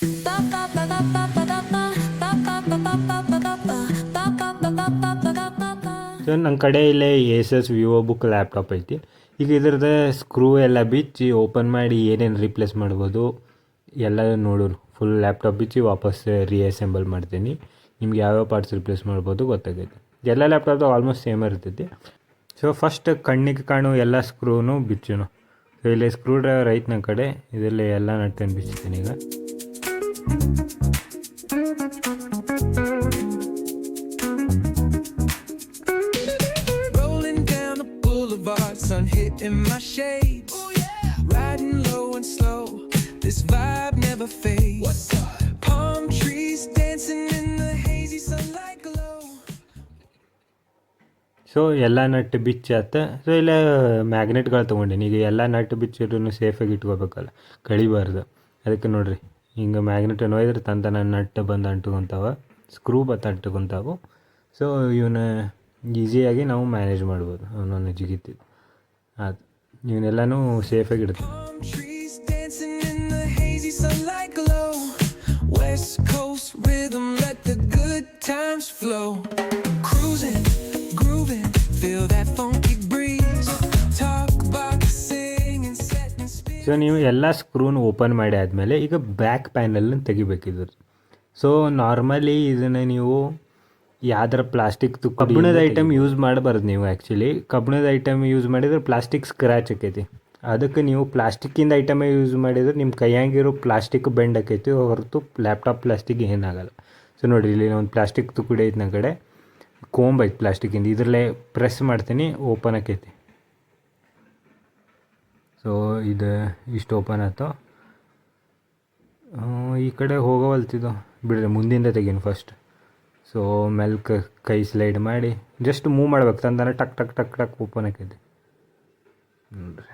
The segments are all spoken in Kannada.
ಸೊ ನನ್ನ ಕಡೆ ಇಲ್ಲೇ Asus Vivo book laptop ಐತಿ. ಈಗ ಇದ್ರದ್ದು ಸ್ಕ್ರೂ ಎಲ್ಲ ಬಿಚ್ಚಿ ಓಪನ್ ಮಾಡಿ ಏನೇನು ರಿಪ್ಲೇಸ್ ಮಾಡ್ಬೋದು ಎಲ್ಲ ನೋಡೋಣ. ಫುಲ್ ಲ್ಯಾಪ್ಟಾಪ್ ಬಿಚ್ಚಿ ವಾಪಸ್ ರಿಅಸೆಂಬಲ್ ಮಾಡ್ತೀನಿ. ನಿಮ್ಗೆ ಯಾವ್ಯಾವ ಪಾರ್ಟ್ಸ್ ರಿಪ್ಲೇಸ್ ಮಾಡ್ಬೋದು ಗೊತ್ತಾಗೈತೆ. ಎಲ್ಲ ಲ್ಯಾಪ್ಟಾಪ್ದು ಆಲ್ಮೋಸ್ಟ್ ಸೇಮ್ ಇರ್ತೈತಿ. ಸೊ ಫಸ್ಟ್ ಕಣ್ಣಿಗೆ ಕಾಣೋ ಎಲ್ಲ ಸ್ಕ್ರೂನು ಬಿಚ್ಚುನು ಸೊ ಇಲ್ಲಿ ಸ್ಕ್ರೂ ಡ್ರೈವರ್ ಐತೆ ನನ್ನ ಕಡೆ. ಇದರಲ್ಲಿ ಎಲ್ಲ ನಟ್ಟೇನು ಬಿಚ್ಚಿದ್ದೀನಿ ಈಗ. Rolling down the boulevard, sun hitting my shades. Riding low and slow, this vibe never fades. Palm trees dancing in the hazy sunlight glow. So ಎಲ್ಲ ನಟ್ ಬಿಚ್ಚಾತ ಸೊ ಇಲ್ಲ ಮ್ಯಾಗ್ನೆಟ್ಗಳು ತೊಗೊಂಡೀನಿ ಈಗ ಎಲ್ಲ ನಟ್ ಬಿಚ್ಚಿದ್ರು ಸೇಫಾಗಿ ಇಟ್ಕೋಬೇಕಲ್ಲ ಕಳಿಬಾರ್ದು ಅದಕ್ಕೆ ನೋಡ್ರಿ ಹಿಂಗೆ ಮ್ಯಾಗ್ನೆಟ್ ಏನೋದ್ರೆ ತಂತ ನಟ್ ಬಂದು ಅಂಟುಕೊಂತಾವ ಸ್ಕ್ರೂ ಬತ್ತ ಅಂಟುಕೊಂತಾವು. ಸೊ ಇವನ್ನ ಈಸಿಯಾಗಿ ನಾವು ಮ್ಯಾನೇಜ್ ಮಾಡ್ಬೋದು ಅವನನ್ನು ಜಿಗಿತಿ. ಅದು ಇವನ್ನೆಲ್ಲನೂ ಸೇಫಾಗಿ ಇಡ್ತೀವಿ. Flow. Cruising, grooving, feel that funky. So ನೀವು ಎಲ್ಲ ಸ್ಕ್ರೂನ್ ಓಪನ್ ಮಾಡಿ ಆದಮೇಲೆ ಈಗ ಬ್ಯಾಕ್ ಪ್ಯಾನಲ್ನ ತೆಗಿಬೇಕಿದ್ರು ಸೊ ನಾರ್ಮಲಿ ಇದನ್ನು ನೀವು ಯಾವ್ದಾರ ಪ್ಲಾಸ್ಟಿಕ್ ಕಬ್ಬಿಣದ ಐಟಮ್ ಯೂಸ್ ಮಾಡಬಾರ್ದು ನೀವು ಆ್ಯಕ್ಚುಲಿ ಕಬ್ಬಿಣದ ಐಟಮ್ ಯೂಸ್ ಮಾಡಿದ್ರೆ ಪ್ಲಾಸ್ಟಿಕ್ ಸ್ಕ್ರ್ಯಾಚ್ ಆಕೈತಿ. ಅದಕ್ಕೆ ನೀವು ಪ್ಲಾಸ್ಟಿಕ್ಕಿಂದ ಐಟಮೇ ಯೂಸ್ ಮಾಡಿದ್ರೆ ನಿಮ್ಮ ಕೈಯಾಗಿರೋ ಪ್ಲಾಸ್ಟಿಕ್ ಬೆಂಡ್ ಆಕೈತಿ ಹೊರತು ಲ್ಯಾಪ್ಟಾಪ್ ಪ್ಲಾಸ್ಟಿಕ್ ಏನಾಗಲ್ಲ ಸೊ ನೋಡಿರಿ ಇಲ್ಲಿ ಒಂದು ಪ್ಲಾಸ್ಟಿಕ್ ತುಕುಡಿ ಐತೆ ನನ್ನ ಕಡೆ. ಕೋಂಬ್ ಐತೆ ಪ್ಲಾಸ್ಟಿಕ್ಕಿಂದ ಇದರಲ್ಲೇ ಪ್ರೆಸ್ ಮಾಡ್ತೀನಿ ಓಪನ್ ಆಕೈತಿ. ಸೊ ಇದು ಇಷ್ಟು ಓಪನ್ ಆಯ್ತು. ಈ ಕಡೆ ಹೋಗೋವಲ್ತಿದ್ದು ಬಿಡ್ರಿ, ಮುಂದಿಂದ ತೆಗೀನಿ ಫಸ್ಟ್ ಸೊ ಮೆಲ್ಕ್ ಕೈ ಸ್ಲೈಡ್ ಮಾಡಿ ಜಸ್ಟ್ ಮೂವ್ ಮಾಡ್ಬೇಕು. ತಂದಾನೆ ಟಕ್ ಟಕ್ ಟಕ್ ಟಕ್ ಓಪನ್ ಹಾಕಿದ್ದೆ ನೋಡ್ರಿ.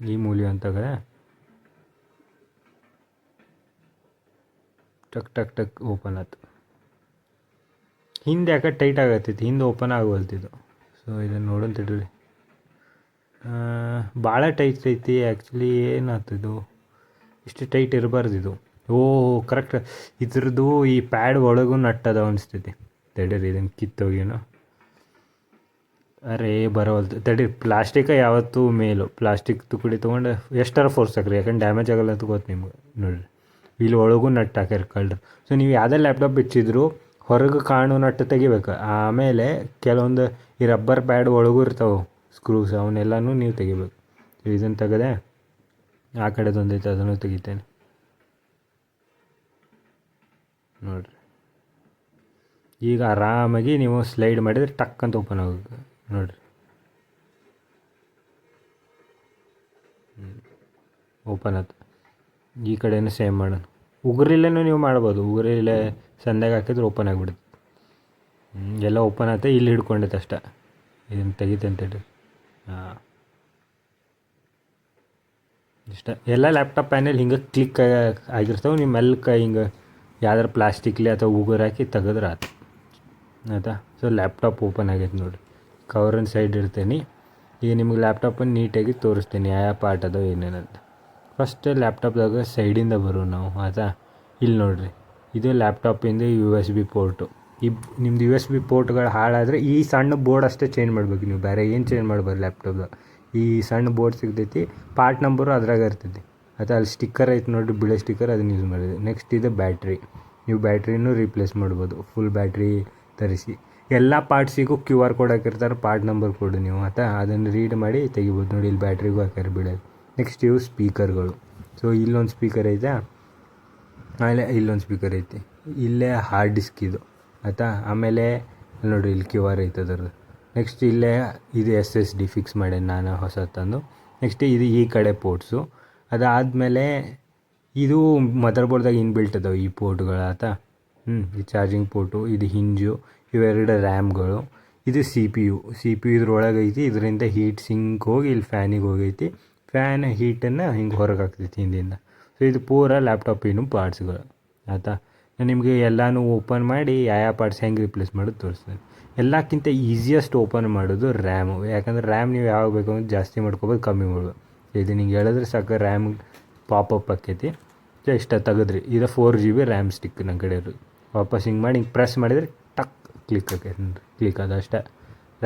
ಈ ಮೂಲಿ ಅಂತಾಗ ಟಕ್ ಟಕ್ ಟಕ್ ಓಪನ್ ಆಯ್ತು. ಹಿಂದೆ ಯಾಕೆ ಟೈಟ್ ಆಗತ್ತಿತ್ತು ಹಿಂದೆ ಓಪನ್ ಆಗುವಲ್ತಿದ್ದು ಸೊ ಇದನ್ನು ನೋಡೋಣ ತಡ್ರಿ ಭಾಳ ಟೈಟ್ ಐತಿ. ಆ್ಯಕ್ಚುಲಿ ಇದು? ಇಷ್ಟು ಟೈಟ್ ಇರಬಾರ್ದು ಇದು. ಓ ಕರೆಕ್ಟ್ ಇದ್ರದ್ದು ಈ ಪ್ಯಾಡ್ ಒಳಗೂ ನಟ್ಟದ ಅನಿಸ್ತೈತಿ. ತಡೀರಿ ಇದನ್ನು ಕಿತ್ತೋಗಿನೋ ಅರೇ, ಬರವಲ್ದು. ತಡಿ ಪ್ಲಾಸ್ಟಿಕ ಯಾವತ್ತೂ ಮೇಲು. ಪ್ಲಾಸ್ಟಿಕ್ ತುಕಡಿ ತೊಗೊಂಡು ಎಷ್ಟರ ಫೋರ್ಸ್ ಹಾಕ್ರಿ. ಯಾಕಂದ್ರೆ ಡ್ಯಾಮೇಜ್ ಆಗಲ್ಲ ಅಂತ ಗೊತ್ತು ನಿಮ್ಗೆ. ನೋಡಿರಿ. ಇಲ್ಲಿ ಒಳಗೂ ನಟ್ ಹಾಕ್ಯಾರ ಕಳ್ರಿ. ಸೊ ನೀವು ಯಾವುದೇ ಲ್ಯಾಪ್ಟಾಪ್ ಬಿಚ್ಚಿದ್ರು ಹೊರಗೆ ಕಾಣೋ ನಟ್ಟು ತೆಗಿಬೇಕು. ಆಮೇಲೆ ಕೆಲವೊಂದು ಈ ರಬ್ಬರ್ ಪ್ಯಾಡ್ ಒಳಗೂ ಇರ್ತಾವೆ. ಸ್ಕ್ರೂಸ್ ಅವನ್ನೆಲ್ಲನೂ ನೀವು ತೆಗಿಬೇಕು. ರೀಸನ್ ತೆಗೆದೆ ಆ ಕಡೆದೊಂದೈತೆ ಅದನ್ನು ತೆಗಿತೇನೆ. ನೋಡಿರಿ. ಈಗ ಆರಾಮಾಗಿ ನೀವು ಸ್ಲೈಡ್ ಮಾಡಿದರೆ ಟಕ್ ಅಂತ ಓಪನ್ ಆಗುತ್ತೆ. ನೋಡಿರಿ. ಓಪನ್ ಆಯ್ತು ಈ ಕಡೆಯೂ ಸೇಮ್ ಮಾಡೋಣ. ಉಗುರಿಲೇನೂ ನೀವು ಮಾಡ್ಬೋದು. ಉಗುರಿಲ್ಲೇ ಸಂದಾಗ ಹಾಕಿದ್ರೆ ಓಪನ್ ಆಗಿಬಿಡುತ್ತೆ. ಎಲ್ಲ ಓಪನ್ ಆಯ್ತು ಇಲ್ಲಿ ಹಿಡ್ಕೊಂಡೈತೆ ಅಷ್ಟೇ. ಇದನ್ನು ತೆಗಿತೆ ಅಂತೇಳಿ ಹಾಂ ಇಷ್ಟ. ಎಲ್ಲ ಲ್ಯಾಪ್ಟಾಪ್ ಪ್ಯಾನೆಲ್ ಹಿಂಗೆ ಕ್ಲಿಕ್ ಆಗಿರ್ತಾವೆ. ನೀವು ಮೆಲ್ಕ ಹಿಂಗೆ ಯಾವ್ದಾರ ಪ್ಲಾಸ್ಟಿಕ್ಲಿ ಅಥವಾ ಉಗುರ್ ಹಾಕಿ ತೆಗೆದ್ರೆ ಆಯ್ತು ಆಯಿತಾ? ಸೊ ಲ್ಯಾಪ್ಟಾಪ್ ಓಪನ್ ಆಗೈತೆ ನೋಡಿ ಕವರನ್ ಸೈಡ್ ಇರ್ತೇನೆ ಈಗ ನಿಮ್ಗೆ ಲ್ಯಾಪ್ಟಾಪನ್ನು ನೀಟಾಗಿ ತೋರಿಸ್ತೀನಿ. ಯಾವ ಪಾರ್ಟ್ ಅದಾವ ಏನೇನಂತ ಫಸ್ಟ್ ಲ್ಯಾಪ್ಟಾಪ್ದಾಗ ಸೈಡಿಂದ ಬರೋ ನಾವು. ಆಯಿತಾ? ಇಲ್ಲಿ ನೋಡಿರಿ. ಇದು ಲ್ಯಾಪ್ಟಾಪಿಂದ ಯು ಎಸ್ ಬಿ ಪೋರ್ಟು ಈ ನಿಮ್ದು ಯು ಎಸ್ ಬಿ ಪೋರ್ಟ್ಗಳು ಹಾಳಾದರೆ ಈ ಸಣ್ಣ ಬೋರ್ಡ್ ಅಷ್ಟೇ ಚೇಂಜ್ ಮಾಡ್ಬೇಕು ನೀವು. ಬೇರೆ ಏನು ಚೇಂಜ್ ಮಾಡ್ಬಾರ್ದು ಲ್ಯಾಪ್ಟಾಪ್ದು ಈ ಸಣ್ಣ ಬೋರ್ಡ್ ಸಿಗ್ತೈತಿ ಪಾರ್ಟ್ ನಂಬರು ಅದ್ರಾಗ ಇರ್ತೈತಿ. ಅಥವಾ ಅಲ್ಲಿ ಸ್ಟಿಕ್ಕರ್ ಐತೆ ನೋಡಿರಿ, ಬಿಳೆ ಸ್ಟಿಕ್ಕರ್ ಅದನ್ನ ಯೂಸ್ ಮಾಡಿದೆ ನೆಕ್ಸ್ಟ್ ಇದೆ ಬ್ಯಾಟ್ರಿ ನೀವು ಬ್ಯಾಟ್ರಿನೂ ರೀಪ್ಲೇಸ್ ಮಾಡ್ಬೋದು. ಫುಲ್ ಬ್ಯಾಟ್ರಿ ತರಿಸಿ. ಎಲ್ಲ ಪಾರ್ಟ್ಸಿಗೂ ಕ್ಯೂ ಆರ್ ಕೋಡ್ ಹಾಕಿರ್ತಾರೆ ಪಾರ್ಟ್ ನಂಬರ್ ಕೊಡು ನೀವು. ಆತ ಅದನ್ನು ರೀಡ್ ಮಾಡಿ ತೆಗಿಬೋದು. ನೋಡಿ, ಇಲ್ಲಿ ಬ್ಯಾಟ್ರಿಗೂ ಹಾಕ್ಯಾರ ಬಿಡೋದು ನೆಕ್ಸ್ಟ್ ಇವು ಸ್ಪೀಕರ್ಗಳು ಸೊ ಇಲ್ಲೊಂದು ಸ್ಪೀಕರ್ ಐತೆ. ಆಮೇಲೆ ಇಲ್ಲೊಂದು ಸ್ಪೀಕರ್ ಐತಿ. ಇಲ್ಲೇ ಹಾರ್ಡ್ ಡಿಸ್ಕ್ ಇದು. ಆಯಿತಾ? ಆಮೇಲೆ ನೋಡಿ ಇಲ್ಲಿ ಕ್ಯೂ ಆರ್ ಐತೆ ಅದರದ್ದು. ನೆಕ್ಸ್ಟ್ ಇಲ್ಲೇ ಇದು ಎಸ್ ಎಸ್ ಡಿ ಫಿಕ್ಸ್ ಮಾಡೇನಿ ನಾನು ಹೊಸ ತಂದು. ನೆಕ್ಸ್ಟ್ ಇದು ಈ ಕಡೆ ಪೋರ್ಟ್ಸು ಅದಾದಮೇಲೆ ಇದು ಮದರ್ ಬೋರ್ಡ್ದಾಗ ಇನ್ಬಿಲ್ಟ್ ಅದಾವೆ ಈ ಪೋರ್ಟ್ಗಳು ಆಯ್ತಾ? ಹ್ಞೂ ಈ ಚಾರ್ಜಿಂಗ್ ಪೋರ್ಟು ಇದು ಹಿಂಜು ಇವೆರಡು ರ್ಯಾಮ್ಗಳು ಇದು C P U C P U ಇದ್ರೊಳಗೆ ಐತಿ, ಇದರಿಂದ ಹೀಟ್ ಸಿಂಕ್ ಹೋಗಿ ಇಲ್ಲಿ ಫ್ಯಾನಿಗೆ ಹೋಗೈತಿ. ಫ್ಯಾನ್ ಹೀಟನ್ನು ಹಿಂಗೆ ಹೊರಗೆ ಹಾಕ್ತೈತಿ ಹಿಂದಿಂದ. ಸೊ ಇದು ಪೂರ ಲ್ಯಾಪ್ಟಾಪಿನ ಪಾರ್ಟ್ಸ್ಗಳು ಆಯಿತಾ? ನಿಮಗೆ ಎಲ್ಲನೂ ಓಪನ್ ಮಾಡಿ ಯಾವ ಯಾವ ಪಾರ್ಟ್ಸ್ ಹೆಂಗೆ ರಿಪ್ಲೇಸ್ ಮಾಡೋದು ತೋರಿಸ್ತೇನೆ. ಎಲ್ಲಕ್ಕಿಂತ ಈಸಿಯೆಸ್ಟ್ ಓಪನ್ ಮಾಡೋದು ರ್ಯಾಮು ಯಾಕಂದ್ರೆ ರ್ಯಾಮ್ ನೀವು ಯಾವಾಗ ಬೇಕು ಅಂದ್ರೆ ಜಾಸ್ತಿ ಮಾಡ್ಕೋಬೋದು, ಕಮ್ಮಿ ಮಾಡ್ಬೋದು. ಇದು ನಿಂಗೆ ಹೇಳಿದ್ರೆ ಸಾಕು ರ್ಯಾಮ್ ಪಾಪಪ್ ಆಕೈತಿ. ಇಷ್ಟ ತೆಗೆದ್ರಿ. ಇದು four G B RAM stick ನನ್ನ ಕಡೆ ವಾಪಸ್ ಹಿಂಗೆ ಮಾಡಿ, ಹಿಂಗೆ ಪ್ರೆಸ್ ಮಾಡಿದರೆ ಟಕ್ ಕ್ಲಿಕ್ ಆಕೈತೆ ಕ್ಲಿಕ್ ಅದು ಅಷ್ಟೇ.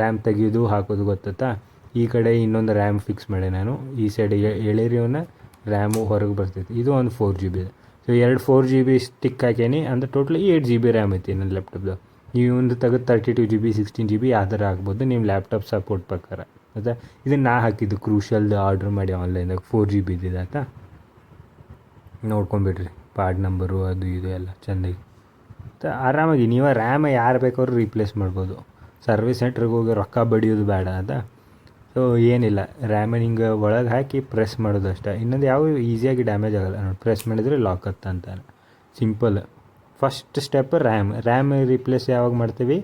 ರ್ಯಾಮ್ ತೆಗೆಯೋದು ಹಾಕೋದು ಗೊತ್ತಾ ಈ ಕಡೆ ಇನ್ನೊಂದು ರ್ಯಾಮ್ ಫಿಕ್ಸ್ ಮಾಡಿ ನಾನು. ಈ ಸೈಡ್ ಎಳೆರಿಯವನ್ನ ರ್ಯಾಮು ಹೊರಗೆ ಬರ್ತೈತಿ ಇದು ಒಂದು ಫೋರ್ ಜಿ ಬಿ ಇದೆ ಸೊ ಎರಡು ಫೋರ್ ಜಿ ಬಿ ಸ್ಟಿಕ್ ಹಾಕೇನಿ ಅಂದ್ರೆ total eight G B RAM ಐತಿ ನನ್ನ ಲ್ಯಾಪ್ಟಾಪ್ದು ನೀವು ಒಂದು ತೆಗೆದು thirty two G B sixteen G B ಯಾವ್ದಾರ ಆಗ್ಬೋದು ನಿಮ್ಮ ಲ್ಯಾಪ್ಟಾಪ್ ಸಪೋರ್ಟ್ ಪ್ರಕಾರ. ಅದ ಇದನ್ನು ನಾ ಹಾಕಿದ್ದು ಕ್ರೂಷಲ್ದು ಆರ್ಡ್ರ್ ಮಾಡಿ ಆನ್ಲೈನ್ದಾಗ ಫೋರ್ ಜಿ ಬಿ ಇದ್ದಿದ್ದು ಆಯ್ತಾ? ನೋಡ್ಕೊಂಬಿಡ್ರಿ. ಪಾರ್ಟ್ ನಂಬರು ಅದು ಇದು ಎಲ್ಲ ಚೆಂದಾಗಿ ಆರಾಮಾಗಿ ನೀವು ರ್ಯಾಮ್ ಯಾರು ಬೇಕಾದ್ರೂ ರೀಪ್ಲೇಸ್ ಮಾಡ್ಬೋದು. ಸರ್ವಿಸ್ ಸೆಂಟ್ರಿಗೆ ಹೋಗಿ ರೊಕ್ಕ ಬಡಿಯೋದು ಬೇಡ ಸೊ ಏನಿಲ್ಲ. ರ್ಯಾಮನ್ ಹಿಂಗೆ ಒಳಗೆ ಹಾಕಿ ಪ್ರೆಸ್ ಮಾಡೋದು ಅಷ್ಟೇ. ಇನ್ನೊಂದು ಯಾವ ಈಸಿಯಾಗಿ ಡ್ಯಾಮೇಜ್ ಆಗಲ್ಲ. ನೋಡಿ ಪ್ರೆಸ್ ಮಾಡಿದರೆ ಲಾಕ್ ಹತ್ತ ಅಂತಾನೆ. Simple first step RAM RAM replace ಯಾವಾಗ ಮಾಡ್ತೀವಿ?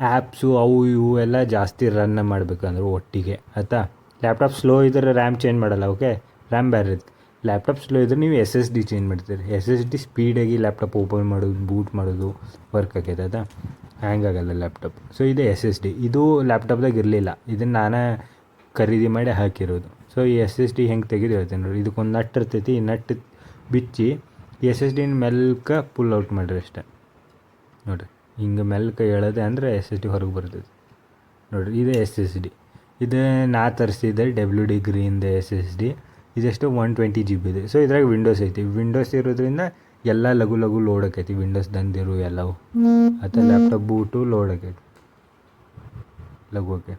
ಆ್ಯಪ್ಸು ಅವು ಇವು ಎಲ್ಲ ಜಾಸ್ತಿ ರನ್ ಮಾಡಬೇಕಂದ್ರೆ ಒಟ್ಟಿಗೆ. ಆಯಿತಾ? ಲ್ಯಾಪ್ಟಾಪ್ ಸ್ಲೋ ಇದ್ದರೆ ರ್ಯಾಮ್ ಚೇಂಜ್ ಮಾಡಲ್ಲ ಓಕೆ ರ್ಯಾಮ್ ಬೇರೆ ಇರುತ್ತೆ. ಲ್ಯಾಪ್ಟಾಪ್ ಸ್ಲೋ ಇದ್ರೆ ನೀವು ಎಸ್ ಎಸ್ ಡಿ ಚೇಂಜ್ ಮಾಡ್ತೀರಿ. ಎಸ್ ಎಸ್ ಡಿ ಸ್ಪೀಡಾಗಿ ಲ್ಯಾಪ್ಟಾಪ್ ಓಪನ್ ಮಾಡೋದು ಬೂಟ್ ಮಾಡೋದು ವರ್ಕ್ ಆಗೈತೆ, ಆಯ್ತಾ? ಹ್ಯಾಂಗ್ ಆಗಲ್ಲ ಲ್ಯಾಪ್ಟಾಪ್ ಸೊ ಇದು ಎಸ್ ಎಸ್ ಡಿ ಇದು ಲ್ಯಾಪ್ಟಾಪ್ದಾಗ ಇರಲಿಲ್ಲ. ಇದನ್ನು ನಾನೇ ಖರೀದಿ ಮಾಡಿ ಹಾಕಿರೋದು. ಸೊ ಈ ಎಸ್ ಎಸ್ ಡಿ ಹೆಂಗೆ ತೆಗೆದು ಹೇಳ್ತೇನೆ ನೋಡಿ ಇದಕ್ಕೊಂದು ನಟ್ ಇರ್ತೈತಿ ಈ ನಟ್ ಬಿಚ್ಚಿ ಎಸ್ ಎಸ್ ಡಿನ ಮೆಲ್ಕ ಪುಲ್ ಔಟ್ ಮಾಡಿರಿ ಅಷ್ಟೇ. ನೋಡಿರಿ ಹಿಂಗೆ ಮೆಲ್ಕ ಎಳೆದೆ ಅಂದರೆ ಎಸ್ ಎಸ್ ಡಿ ಹೊರಗೆ ಬರ್ತೈತಿ. ನೋಡಿರಿ ಇದು ಎಸ್ ಎಸ್ ಡಿ ಇದು ನಾ ತರಿಸಿದ್ದೆ ಡಬ್ಲ್ಯೂ ಡಿ ಗ್ರೀನ್ದ ಎಸ್ ಎಸ್ ಡಿ ಇದೆಷ್ಟು? ಒನ್ ಟ್ವೆಂಟಿ ಜಿ ಬಿ ಇದೆ ಸೊ ಇದ್ರಾಗ ವಿಂಡೋಸ್ ಐತಿ. ವಿಂಡೋಸ್ ಇರೋದ್ರಿಂದ ಎಲ್ಲ ಲಘು ಲಘು ಲೋಡ್ ಆಕೈತಿ. ವಿಂಡೋಸ್ ದಂದಿರು ಎಲ್ಲವು. ಅಥವಾ ಲ್ಯಾಪ್ಟಾಪ್ ಬೂಟು ಲೋಡ್ ಆಕೈತಿ. ಲಘು ಆಕೆ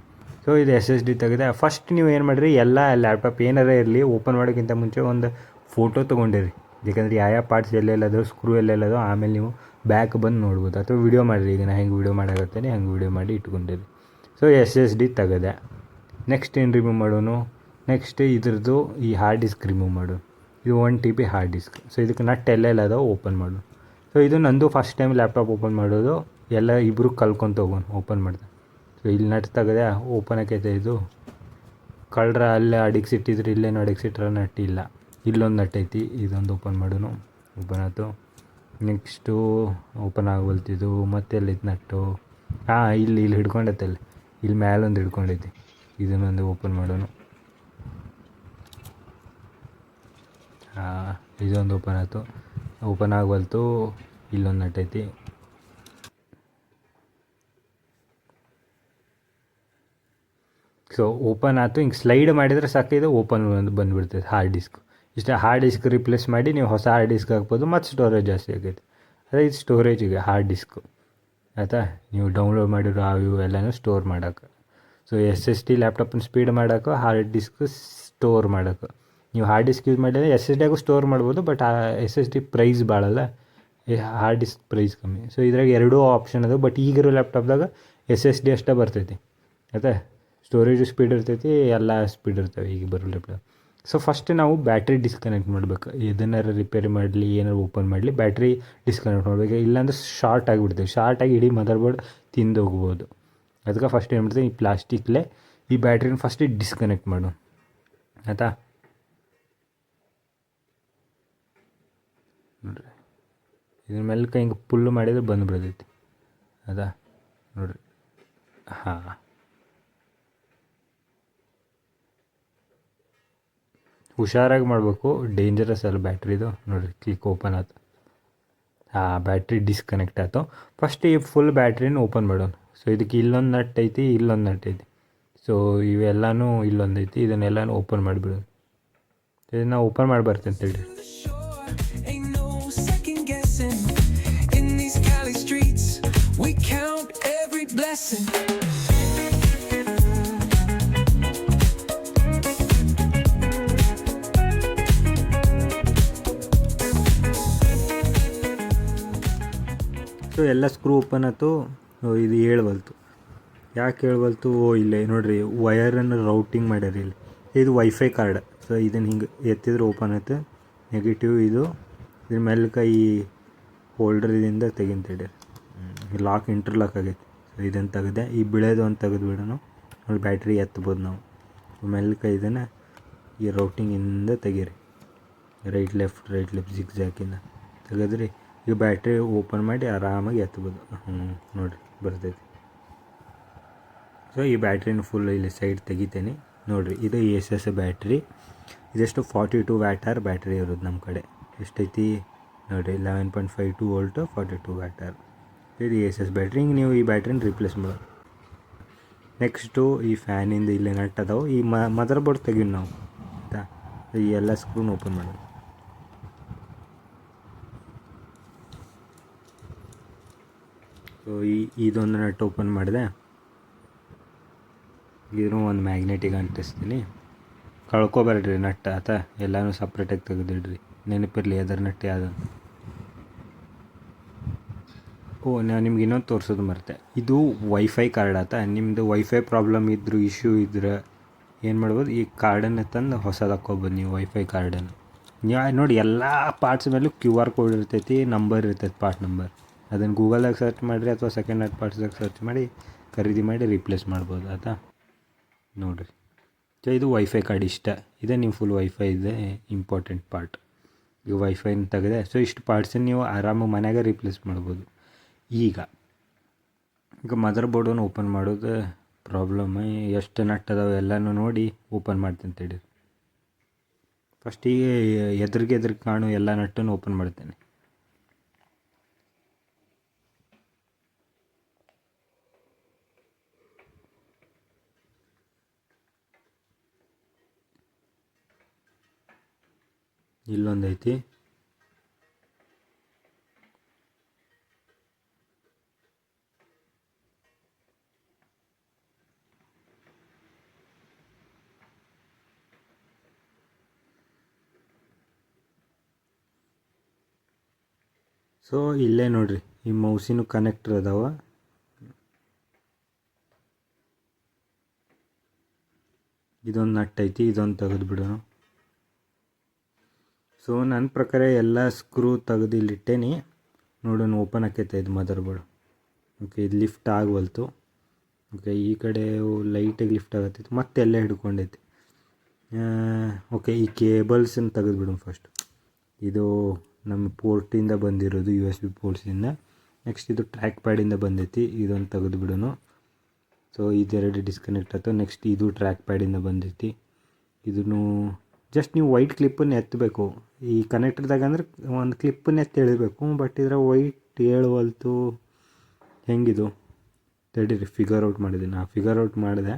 ಸೊ ಇದು ಎಸ್ ಎಸ್ ಡಿ ತೆಗೆದೆ ಫಸ್ಟ್ ನೀವು ಏನು ಮಾಡಿರಿ, ಎಲ್ಲ ಲ್ಯಾಪ್ಟಾಪ್ ಏನಾರ ಇರಲಿ ಓಪನ್ ಮಾಡೋಕ್ಕಿಂತ ಮುಂಚೆ ಒಂದು ಫೋಟೋ ತೊಗೊಂಡಿರಿ. ಯಾಕಂದರೆ ಯಾವ ಯಾವ ಪಾರ್ಟ್ಸ್ ಎಲ್ಲೆಲ್ಲದೋ ಸ್ಕ್ರೂ ಎಲ್ಲೆಲ್ಲದೋ ಆಮೇಲೆ ನೀವು ಬ್ಯಾಕ್ ಬಂದು ನೋಡ್ಬೋದು. ಅಥವಾ ವಿಡಿಯೋ ಮಾಡಿರಿ, ಈಗ ನಾ ಹೆಂಗೆ ವಿಡಿಯೋ ಮಾಡಾಕತ್ತೇನೆ, ಹೆಂಗೆ ವಿಡಿಯೋ ಮಾಡಿ ಇಟ್ಕೊಂಡಿರಿ. ಸೊ ಎಸ್ ಎಸ್ ಡಿ ತೆಗೆದೆ. ನೆಕ್ಸ್ಟ್ ಏನು ರಿಮೂವ್ ಮಾಡೋನು? ನೆಕ್ಸ್ಟ್ ಇದ್ರದ್ದು ಈ ಹಾರ್ಡ್ ಡಿಸ್ಕ್ ರಿಮೂವ್ ಮಾಡು. ಇದು one T B hard disk so ಇದಕ್ಕೆ ನಟ್ ಎಲ್ಲೆಲ್ಲ ಅದಾವ ಓಪನ್ ಮಾಡು. ಸೊ ಇದು ನಂದು ಫಸ್ಟ್ ಟೈಮ್ ಲ್ಯಾಪ್ಟಾಪ್ ಓಪನ್ ಮಾಡೋದು. ಎಲ್ಲ ಇಬ್ಬರು ಕಲ್ಕೊಂತ ಹೋಗೋಣ ಓಪನ್ ಮಾಡಿದೆ. ಇಲ್ಲಿ ನಟ್ ತೆಗೆದೆ ಓಪನ್ ಆಕೈತೆ ಇದು. ಕಳ್ರ ಅಲ್ಲೇ ಅಡಿಕ್ಸಿಟ್ಟಿದ್ರೆ ಇಲ್ಲೇನು ನಟ್ ಇಲ್ಲ ಇಲ್ಲೊಂದು ನಟ್ ಐತಿ, ಇದೊಂದು ಓಪನ್ ಮಾಡೋನು ಓಪನ್ ಆಯ್ತು. ನೆಕ್ಸ್ಟು ಓಪನ್ ಆಗವಲ್ತಿದ್ದು ಮತ್ತೆ ಎಲ್ಲೈತಿ ನಟ್ಟು? ಹಾಂ, ಇಲ್ಲಿ ಇಲ್ಲಿ ಹಿಡ್ಕೊಂಡೈತೆ ಅಲ್ಲಿ. ಇಲ್ಲಿ ಮ್ಯಾಲೊಂದು ಹಿಡ್ಕೊಂಡೈತಿ, ಇದನ್ನೊಂದು ಓಪನ್ ಮಾಡೋನು. ಹಾಂ, ಇದೊಂದು ಓಪನ್ ಆಯಿತು. ಓಪನ್ ಆಗವಲ್ತು ಇಲ್ಲೊಂದು ನಟ್ ಸೊ ಓಪನ್ ಆಯಿತು ಹಿಂಗೆ ಸ್ಲೈಡ್ ಮಾಡಿದರೆ ಸಾಕಿದೆ ಓಪನ್ ಬಂದುಬಿಡ್ತದೆ ಬಂದುಬಿಡ್ತೈತೆ ಹಾರ್ಡ್ ಡಿಸ್ಕ್ ಇಷ್ಟ ಹಾರ್ಡ್ ಡಿಸ್ಕ್ ರಿಪ್ಲೇಸ್ ಮಾಡಿ ನೀವು ಹೊಸ ಹಾರ್ಡ್ ಡಿಸ್ಕ್ ಹಾಕ್ಬೋದು, ಮತ್ತು ಸ್ಟೋರೇಜ್ ಜಾಸ್ತಿ ಆಗೈತೆ. ಅದೇ ಇದು ಸ್ಟೋರೇಜಿಗೆ ಹಾರ್ಡ್ ಡಿಸ್ಕು ಆಯಿತಾ? ನೀವು ಡೌನ್ಲೋಡ್ ಮಾಡಿರೋ ಆ ಇವು ಎಲ್ಲನೂ ಸ್ಟೋರ್ ಮಾಡೋಕೆ ಸೊ ಎಸ್ ಎಸ್ ಟಿ ಲ್ಯಾಪ್ಟಾಪನ್ನ ಸ್ಪೀಡ್ ಮಾಡೋಕೆ ಹಾರ್ಡ್ ಡಿಸ್ಕ್ ಸ್ಟೋರ್ ಮಾಡೋಕೆ ನೀವು ಹಾರ್ಡ್ ಡಿಸ್ಕ್ ಯೂಸ್ ಮಾಡಿದರೆ ಎಸ್ ಎಸ್ ಡಿಯಾಗೂ ಸ್ಟೋರ್ ಮಾಡ್ಬೋದು ಬಟ್ ಆ ಎಸ್ ಎಸ್ ಡಿ ಪ್ರೈಸ್ ಭಾಳಲ್ಲ ಹಾರ್ಡ್ ಡಿಸ್ಕ್ ಪ್ರೈಸ್ ಕಮ್ಮಿ. ಸೊ ಇದ್ರಾಗ ಎರಡೂ ಆಪ್ಷನ್ ಅದು ಬಟ್ ಈಗಿರೋ ಲ್ಯಾಪ್ಟಾಪ್ದಾಗ ಎಸ್ ಎಸ್ ಡಿ ಅಷ್ಟೇ ಬರ್ತೈತಿ. ಆಯ್ತಾ? ಸ್ಟೋರೇಜು ಸ್ಪೀಡ್ ಇರ್ತೈತಿ, ಎಲ್ಲ ಸ್ಪೀಡ್ ಇರ್ತವೆ ಈಗ ಬರೋ ಲ್ಯಾಪ್ಟಾಪ್ ಸೊ ಫಸ್ಟ್ ನಾವು ಬ್ಯಾಟ್ರಿ ಡಿಸ್ಕನೆಕ್ಟ್ ಮಾಡಬೇಕು. ಇದನ್ನಾರು ರಿಪೇರಿ ಮಾಡಲಿ, ಏನಾರು ಓಪನ್ ಮಾಡಲಿ ಬ್ಯಾಟ್ರಿ ಡಿಸ್ಕನೆಕ್ಟ್ ಮಾಡಬೇಕು. ಇಲ್ಲಾಂದ್ರೆ ಶಾರ್ಟ್ ಆಗಿಬಿಡ್ತೇವೆ ಶಾರ್ಟ್ ಆಗಿ ಇಡೀ ಮದರ್ ಬೋರ್ಡ್ ತಿಂದು ಹೋಗ್ಬೋದು. ಅದಕ್ಕೆ ಫಸ್ಟ್ ಏನು ಮಾಡ್ತೀವಿ, ಈ ಪ್ಲಾಸ್ಟಿಕ್ಲೆ ಈ ಬ್ಯಾಟ್ರಿನ ಫಸ್ಟ್ ಡಿಸ್ಕನೆಕ್ಟ್ ಮಾಡು ಆಯಿತಾ? ನೋಡ್ರಿ. ಇದ್ರ ಮೇಲೆ ಹಿಂಗೆ ಪುಲ್ಲು ಮಾಡಿದ್ರೆ ಬಂದು ಬಿಡ್ತೈತಿ ಅದಾ ನೋಡ್ರಿ. ಹಾಂ. ಹುಷಾರಾಗಿ ಮಾಡಬೇಕು. ಡೇಂಜರಸ್ ಅಲ್ಲ ಬ್ಯಾಟ್ರಿದು ನೋಡಿರಿ ಕ್ಲಿಕ್ ಓಪನ್ ಆಯ್ತು ಹಾಂ ಬ್ಯಾಟ್ರಿ ಡಿಸ್ಕನೆಕ್ಟ್ ಆಯಿತು ಫಸ್ಟ್ ಈ ಫುಲ್ ಬ್ಯಾಟ್ರಿನ ಓಪನ್ ಮಾಡೋಣ. ಸೊ ಇದಕ್ಕೆ ಇಲ್ಲೊಂದು ನಟ್ ಐತಿ, ಇಲ್ಲೊಂದು ನಟ್ ಐತಿ. ಸೊ ಇವೆಲ್ಲನೂ ಇಲ್ಲೊಂದು ಐತಿ. ಇದನ್ನೆಲ್ಲನೂ ಓಪನ್ ಮಾಡಿಬಿಡೋಣ. ಇದನ್ನು ಓಪನ್ ಮಾಡಿ ಬರ್ತೇನೆ ತಿಳಿ the ಸೊ ಎಲ್ಲ ಸ್ಕ್ರೂ ಓಪನ್ ಆಯ್ತು. ಇದು ಹೇಳ್ಬಲ್ತು ಯಾಕೆ ಹೇಳ್ಬಲ್ತು ಓ, ಇಲ್ಲ ನೋಡಿರಿ ವಯರನ್ನು ರೌಟಿಂಗ್ ಮಾಡ್ಯಾರ ಇಲ್ಲಿ. ಇದು ವೈಫೈ ಕಾರ್ಡ್ ಸೊ ಇದನ್ನು ಹಿಂಗೆ ಎತ್ತಿದ್ರೆ ಓಪನ್ ಆಯ್ತು. ನೆಗೆಟಿವ್ ಇದು. ಇದ್ರ ಮೇಲೆ ಕೈ ಹೋಲ್ಡರ್ದಿಂದ ತೆಗಿಂತೇಳಿ ಲಾಕ್ ಇಂಟರ್ಲಾಕ್ ಆಗೈತೆ. ಸೊ ಇದನ್ನು ತೆಗೆದೆ, ಈ ಬಿಳೆದು ಅಂತ ತೆಗೆದು ಬಿಡೋಣ. ನೋಡಿ ಬ್ಯಾಟ್ರಿ ಎತ್ತಬೋದು ನಾವು. ಮೆಲ್ಕ ಇದನ್ನು ಈ ರೌಟಿಂಗಿಂದ ತೆಗೀರಿ. Right left right left zig ಜಾಕಿಂದ ತೆಗೆದ್ರಿ. ಈಗ ಬ್ಯಾಟ್ರಿ ಓಪನ್ ಮಾಡಿ ಆರಾಮಾಗಿ ಎತ್ಬೋದು. ಹ್ಞೂ ನೋಡಿರಿ ಬರ್ತೈತಿ. ಸೊ ಈ ಬ್ಯಾಟ್ರಿನ ಫುಲ್ ಇಲ್ಲಿ ಸೈಡ್ ತೆಗಿತೇನೆ. ನೋಡಿರಿ, ಇದು ಎಸ್ ಎಸ್ ಬ್ಯಾಟ್ರಿ ಇದೆಷ್ಟು forty two watt hour battery ಇರೋದು ನಮ್ಮ ಕಡೆ. ಎಷ್ಟೈತಿ? ನೋಡಿರಿ eleven point five two volt forty two watt hour ಇದು ಎಸ್ ಎಸ್ ಬ್ಯಾಟ್ರಿ ಹಿಂಗೆ ನೀವು ಈ ಬ್ಯಾಟ್ರಿನ ರಿಪ್ಲೇಸ್ ಮಾಡೋದು ನೆಕ್ಸ್ಟು ಈ ಫ್ಯಾನಿಂದ ಇಲ್ಲಿ ನಟ್ ಅದಾವೆ. ಈ ಮದರ್ ಬೋರ್ಡ್ ತೆಗೀವಿ ನಾವು. ಆಯಿತಾ? ಈ ಎಲ್ಲ ಸ್ಕ್ರೂನ್ ಓಪನ್ ಮಾಡೋದು. ಸೊ ಈ ಇದೊಂದು ನಟ್ ಓಪನ್ ಮಾಡಿದೆ. ಇದನ್ನು ಒಂದು ಮ್ಯಾಗ್ನೆಟಿಗೆ ಅಂಟಿಸ್ತೀನಿ. ಕಳ್ಕೊಬಾರ್ದ್ರಿ ನಟ್ ಆತ. ಎಲ್ಲನೂ ಸಪ್ರೇಟಾಗಿ ತೆಗೆದಿಡ್ರಿ. ನೆನಪಿರಲಿ ಅದರ ನಟ್ ಯಾವುದು. ಓ, ನಾನು ನಿಮ್ಗೆ ಇನ್ನೊಂದು ತೋರಿಸೋದು ಮರ್ತೆ. ಇದು ವೈಫೈ ಕಾರ್ಡ್ ಆತ. ನಿಮ್ಮದು ವೈಫೈ ಪ್ರಾಬ್ಲಮ್ ಇದ್ರು ಇಶ್ಯೂ ಇದ್ರೆ ಏನು ಮಾಡ್ಬೋದು? ಈ ಕಾರ್ಡನ್ನು ತಂದು ಹೊಸದು ಹಾಕ್ಕೊಬೋದು ನೀವು ವೈಫೈ ಕಾರ್ಡನ್ನು ನೋಡಿ ಎಲ್ಲ ಪಾರ್ಟ್ಸ್ ಮೇಲೂ ಕ್ಯೂ ಆರ್ ಕೋಡ್ ಇರ್ತೈತಿ ನಂಬರ್ ಇರ್ತೈತಿ ಪಾರ್ಟ್ ನಂಬರ್ ಅದನ್ನು ಗೂಗಲ್ದಾಗ ಸರ್ಚ್ ಮಾಡಿರಿ ಅಥವಾ ಸೆಕೆಂಡ್ ಹ್ಯಾಂಡ್ ಪಾರ್ಟ್ಸ್ದಾಗ ಸರ್ಚ್ ಮಾಡಿ ಖರೀದಿ ಮಾಡಿ ರಿಪ್ಲೇಸ್ ಮಾಡ್ಬೋದು, ಆಯ್ತಾ? ನೋಡಿರಿ. ಸೊ ಇದು ವೈಫೈ ಕಾರ್ಡ್ ಇಷ್ಟ. ಇದೆ ನೀವು ಫುಲ್ ವೈಫೈ ಇದೆ ಇಂಪಾರ್ಟೆಂಟ್ ಪಾರ್ಟ್ ಈಗ ವೈಫೈನ ತೆಗೆದೆ ಸೊ ಇಷ್ಟು ಪಾರ್ಟ್ಸನ್ನು ನೀವು ಆರಾಮಾಗಿ ಮನ್ಯಾಗ ರಿಪ್ಲೇಸ್ ಮಾಡ್ಬೋದು. ಈಗ ಈಗ ಮದರ್ ಬೋರ್ಡನ್ನು ಓಪನ್ ಮಾಡೋದು ಪ್ರಾಬ್ಲಮ್ ಎಷ್ಟು ನಟ್ ಅದಾವೆ ಎಲ್ಲನೂ ನೋಡಿ ಓಪನ್ ಮಾಡ್ತೀನಿ ತಡೀರಿ ಫಸ್ಟಿಗೆ ಎದುರಿಗೆ ಎದುರಿಗೆ ಕಾಣು ಎಲ್ಲ ನಟ್ಟನ್ನು ಓಪನ್ ಮಾಡ್ತೇನೆ. ಇಲ್ಲೊಂದು ಐತಿ. ಸೊ ಇಲ್ಲೇ ನೋಡ್ರಿ, ಈ ಮೌಸಿನೂ ಕನೆಕ್ಟರ್ ಅದಾವ. ಇದೊಂದು ನಟ್ ಐತಿ, ಇದೊಂದು ತೆಗೆದು ಬಿಡೋಣ. ಸೊ ನನ್ನ ಪ್ರಕಾರ ಎಲ್ಲ ಸ್ಕ್ರೂ ತೆಗೆದು ಇಲ್ಲಿಟ್ಟೇನಿ ನೋಡೋಣ ಓಪನ್ ಆಕೈತೆ ಇದು ಮದರ್ ಬೋರ್ಡ್ ಓಕೆ ಇದು ಲಿಫ್ಟ್ ಆಗವಲ್ತು. ಓಕೆ ಈ ಕಡೆ ಲೈಟಾಗಿ ಲಿಫ್ಟ್ ಆಗತ್ತಿತ್ತು. ಮತ್ತೆ ಎಲ್ಲ ಹಿಡ್ಕೊಂಡೈತಿ. ಓಕೆ ಈ ಕೇಬಲ್ಸನ್ನು ತೆಗೆದು ಬಿಡೋಣ ಫಸ್ಟ್ ಇದು ನಮ್ಮ ಪೋರ್ಟಿಂದ ಬಂದಿರೋದು ಯು ಎಸ್ ಬಿ ಪೋರ್ಟ್ಸಿಂದ ನೆಕ್ಸ್ಟ್ ಇದು ಟ್ರ್ಯಾಕ್ ಪ್ಯಾಡಿಂದ ಬಂದೈತಿ. ಇದೊಂದು ತೆಗೆದು ಬಿಡೋಣ ಸೊ ಇದೆರಡು ಡಿಸ್ಕನೆಕ್ಟ್ ಆಯ್ತು ನೆಕ್ಸ್ಟ್ ಇದು ಟ್ರ್ಯಾಕ್ ಪ್ಯಾಡಿಂದ ಬಂದೈತಿ. ಇದನ್ನು ಜಸ್ಟ್ ನೀವು ವೈಟ್ ಕ್ಲಿಪ್ಪನ್ನು ಎತ್ತಬೇಕು. ಈ ಕನೆಕ್ಟರ್ದಾಗ ಅಂದ್ರೆ ಒಂದು ಕ್ಲಿಪ್ಪನ್ನು ಎತ್ತಿ ಎಳಿಬೇಕು. ಬಟ್ ಇದ್ರ ವೈಟ್ ಹೇಳುವಲ್ತು ಹೆಂಗಿದು? ತಡೀರಿ ಫಿಗರ್ ಔಟ್ ಮಾಡಿದೆ ನಾ ಫಿಗರ್ ಔಟ್ ಮಾಡಿದೆ.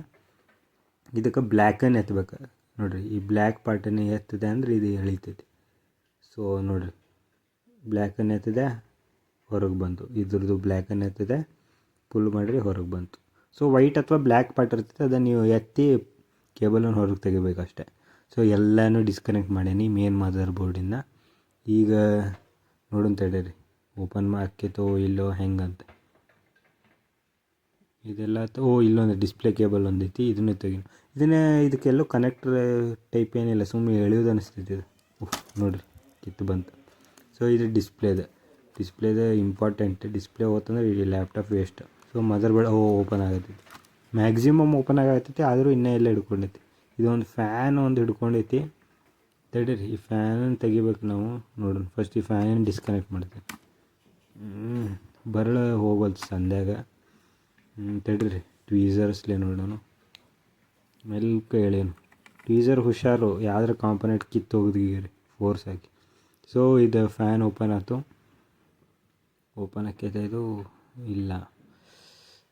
ಇದಕ್ಕೆ ಬ್ಲ್ಯಾಕನ್ನು ಎತ್ತಬೇಕು. ನೋಡಿರಿ, ಈ ಬ್ಲ್ಯಾಕ್ ಪಾರ್ಟನ್ನು ಎತ್ತಿದೆ ಅಂದ್ರೆ ಇದು ಎಳಿತೈತಿ. ಸೊ ನೋಡಿರಿ ಬ್ಲ್ಯಾಕನ್ನು ಎತ್ತಿದೆ, ಹೊರಗೆ ಬಂತು. ಇದ್ರದ್ದು ಬ್ಲ್ಯಾಕನ್ನು ಎತ್ತಿದೆ ಪುಲ್ ಮಾಡಿರಿ, ಹೊರಗೆ ಬಂತು. ಸೊ ವೈಟ್ ಅಥವಾ ಬ್ಲ್ಯಾಕ್ ಪಾರ್ಟ್ ಇರ್ತೈತೆ, ಅದನ್ನು ನೀವು ಎತ್ತಿ ಕೇಬಲನ್ನು ಹೊರಗೆ ತೆಗಿಬೇಕಷ್ಟೆ. ಸೊ ಎಲ್ಲನೂ ಡಿಸ್ಕನೆಕ್ಟ್ ಮಾಡೇನಿ ಮೇನ್ ಮದರ್ ಬೋರ್ಡಿಂದ ಈಗ ನೋಡೋಣ ತಡೀರಿ ಓಪನ್ ಆಕೈತೋ ಇಲ್ಲೋ ಹೆಂಗಂತ ಇದೆಲ್ಲ. ಓ ಇಲ್ಲೊಂದು ಡಿಸ್ಪ್ಲೇ ಕೇಬಲ್ ಒಂದೈತಿ ಇದನ್ನೇ ತೆಗೀನಿ. ಇದನ್ನೇ ಇದಕ್ಕೆಲ್ಲೋ ಕನೆಕ್ಟರ್ ಟೈಪ್ ಏನಿಲ್ಲ ಸುಮ್ಮನೆ ಎಳೆಯೋದು ಅನಿಸ್ತೈತಿ ಇದು. ಓಹ್ ನೋಡಿರಿ, ಕಿತ್ತು ಬಂತು. ಸೊ ಇದು ಡಿಸ್ಪ್ಲೇದ ಡಿಸ್ಪ್ಲೇದ ಇಂಪಾರ್ಟೆಂಟ್ ಡಿಸ್ಪ್ಲೇ ಹೋತಂದ್ರೆ ಇಡೀ laptop waste so mother board ಓ ಓಪನ್ ಆಗತ್ತೈತಿ ಮ್ಯಾಕ್ಸಿಮಮ್ ಓಪನ್ ಆಗತ್ತೈತಿ ಆದರೂ ಇನ್ನೇ ಎಲ್ಲ ಹಿಡ್ಕೊಂಡೈತಿ. ಇದೊಂದು ಫ್ಯಾನ್ ಒಂದು ಹಿಡ್ಕೊಂಡೈತಿ. ತಡೀರಿ ಈ ಫ್ಯಾನನ್ನು ತೆಗಿಬೇಕು ನಾವು. ನೋಡೋಣ. ಫಸ್ಟ್ ಈ ಫ್ಯಾನ್ ಡಿಸ್ಕನೆಕ್ಟ್ ಮಾಡ್ತೀವಿ ಬರಳ ಹೋಗೋದು ಸಂಧ್ಯಾಗ ತಡೀರಿ ಟ್ವೀಸರ್ಸ್ಲೇ ನೋಡೋಣ. ಮೆಲ್ಕ ಹೇಳೇನು ಟ್ವೀಸರ್ ಹುಷಾರು. ಯಾವ್ದಾರ ಕಾಂಪೊನೆಂಟ್ ಕಿತ್ತು ಹೋಗಿದ್ರಿ ಫೋರ್ಸ್ ಹಾಕಿ. ಸೊ ಇದು ಫ್ಯಾನ್ ಓಪನ್ ಆಯ್ತು. ಓಪನ್ ಆಕೈತೆ ಇದು ಇಲ್ಲ.